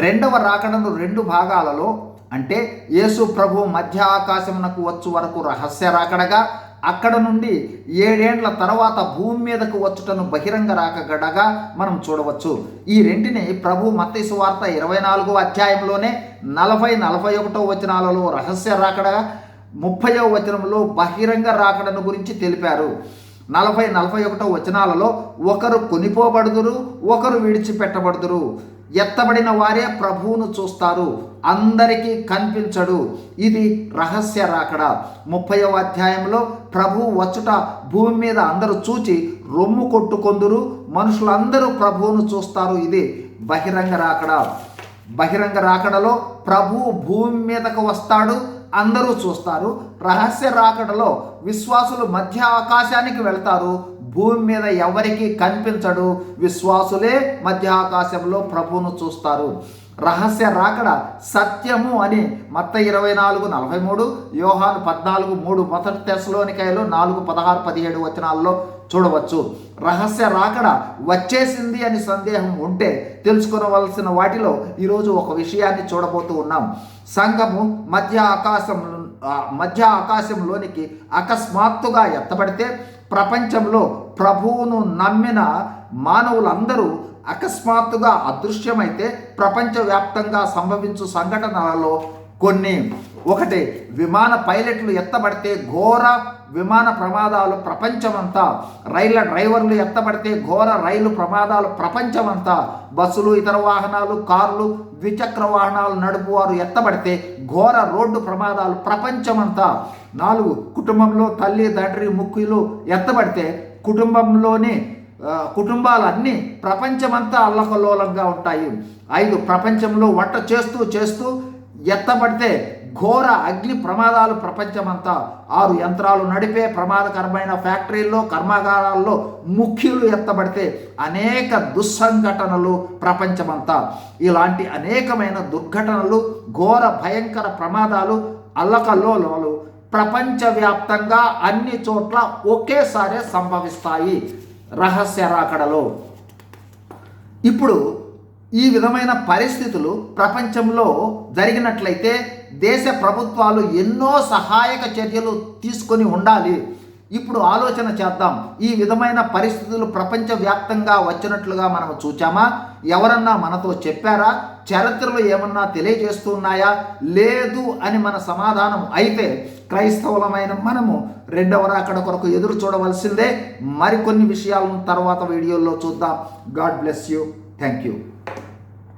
రెండవ రాకడను రెండు భాగాలలో అంటే యేసు ప్రభు మధ్య ఆకాశమునకు వచ్చు వరకు రహస్య రాకడగా అక్కడ నుండి ఏడేండ్ల తర్వాత భూమి మీదకు వచ్చుటను బహిరంగ రాకగడగా మనం చూడవచ్చు. ఈ రెంటిని ప్రభు మత్తయి వార్త ఇరవై నాలుగో అధ్యాయంలోనే నలభై నలభై ఒకటో వచనాలలో రహస్య రాకడగా ముప్పయో వచనంలో బహిరంగ రాకడను గురించి తెలిపారు. నలభై నలభై ఒకటో వచనాలలో ఒకరు కొనిపోబడుదురు ఒకరు విడిచిపెట్టబడుదురు. ఎత్తబడిన వారే ప్రభువును చూస్తారు. అందరికీ కనిపించడు. ఇది రహస్య రాకడ. ముప్పైవ అధ్యాయంలో ప్రభు వచ్చుట భూమి మీద అందరూ చూచి రొమ్ము కొట్టుకొందురు. మనుషులందరూ ప్రభువును చూస్తారు. ఇది బహిరంగ రాకడ. బహిరంగ రాకడలో ప్రభు భూమి మీదకు వస్తాడు. అందరూ చూస్తారు. రహస్య రాకడలో విశ్వాసులు మధ్య ఆకాశానికి వెళ్తారు. భూమి మీద ఎవరికి కనిపించడు. విశ్వాసులే మధ్య ఆకాశంలో ప్రభువును చూస్తారు. రహస్య రాకడ సత్యము అని మత్త ఇరవై నాలుగు నలభై మూడు యోహాను పద్నాలుగు మూడు మొదటి తెశలోనికాయలు నాలుగు పదహారు పదిహేడు వచనాల్లో చూడవచ్చు. రహస్య రాకడ వచ్చేసింది అని సందేహం ఉంటే తెలుసుకునవలసిన వాటిలో ఈరోజు ఒక విషయాన్ని చూడబోతూ ఉన్నాం. సంఘము మధ్య ఆకాశం మధ్య ఆకాశంలోనికి అకస్మాత్తుగా ఎత్తబడితే ప్రపంచంలో ప్రభువును నమ్మిన మానవులందరూ అకస్మాత్తుగా అదృశ్యమైతే ప్రపంచవ్యాప్తంగా సంభవించు సంఘటనలలో కొన్ని. ఒకటి విమాన పైలట్లు ఎత్తబడితే ఘోర విమాన ప్రమాదాలు ప్రపంచమంతా. రైళ్ళ డ్రైవర్లు ఎత్తబడితే ఘోర రైలు ప్రమాదాలు ప్రపంచమంతా. బస్సులు ఇతర వాహనాలు కార్లు ద్విచక్ర వాహనాలు నడుపువారు ఎత్తబడితే ఘోర రోడ్డు ప్రమాదాలు ప్రపంచమంతా. నాలుగు కుటుంబంలో తల్లి తండ్రి ముక్కులు ఎత్తబడితే కుటుంబంలోని కుటుంబాలన్నీ ప్రపంచమంతా అల్లకల్లోలంగా ఉంటాయి. ఐదు ప్రపంచంలో వంట చేస్తూ చేస్తూ ఎత్తబడితే ఘోర అగ్ని ప్రమాదాలు ప్రపంచమంతా. ఆరు యంత్రాలు నడిపే ప్రమాదకరమైన ఫ్యాక్టరీల్లో కర్మాగారాల్లో ముఖ్యులు ఎత్తబడితే అనేక దుస్సంఘటనలు ప్రపంచమంతా. ఇలాంటి అనేకమైన దుర్ఘటనలు ఘోర భయంకర ప్రమాదాలు అల్లకల్లోలాలు ప్రపంచవ్యాప్తంగా అన్ని చోట్ల ఒకేసారి సంభవిస్తాయి. రహస్య రాకడలో. ఇప్పుడు ఈ విధమైన పరిస్థితులు ప్రపంచంలో జరిగినట్లయితే దేశ ప్రభుత్వాలు ఎన్నో సహాయక చర్యలు తీసుకొని ఉండాలి. ఇప్పుడు ఆలోచన చేద్దాం. ఈ విధమైన పరిస్థితులు ప్రపంచవ్యాప్తంగా వచ్చినట్లుగా మనం చూచామా? ఎవరన్నా మనతో చెప్పారా? చరిత్రలు ఏమన్నా తెలియజేస్తున్నాయా? లేదు అని మన సమాధానం అయితే క్రైస్తవులమైన మనము రెండవ రాకడ కొరకు ఎదురు చూడవలసిందే. మరికొన్ని విషయాలను తర్వాత వీడియోలో చూద్దాం. God bless you. Thank you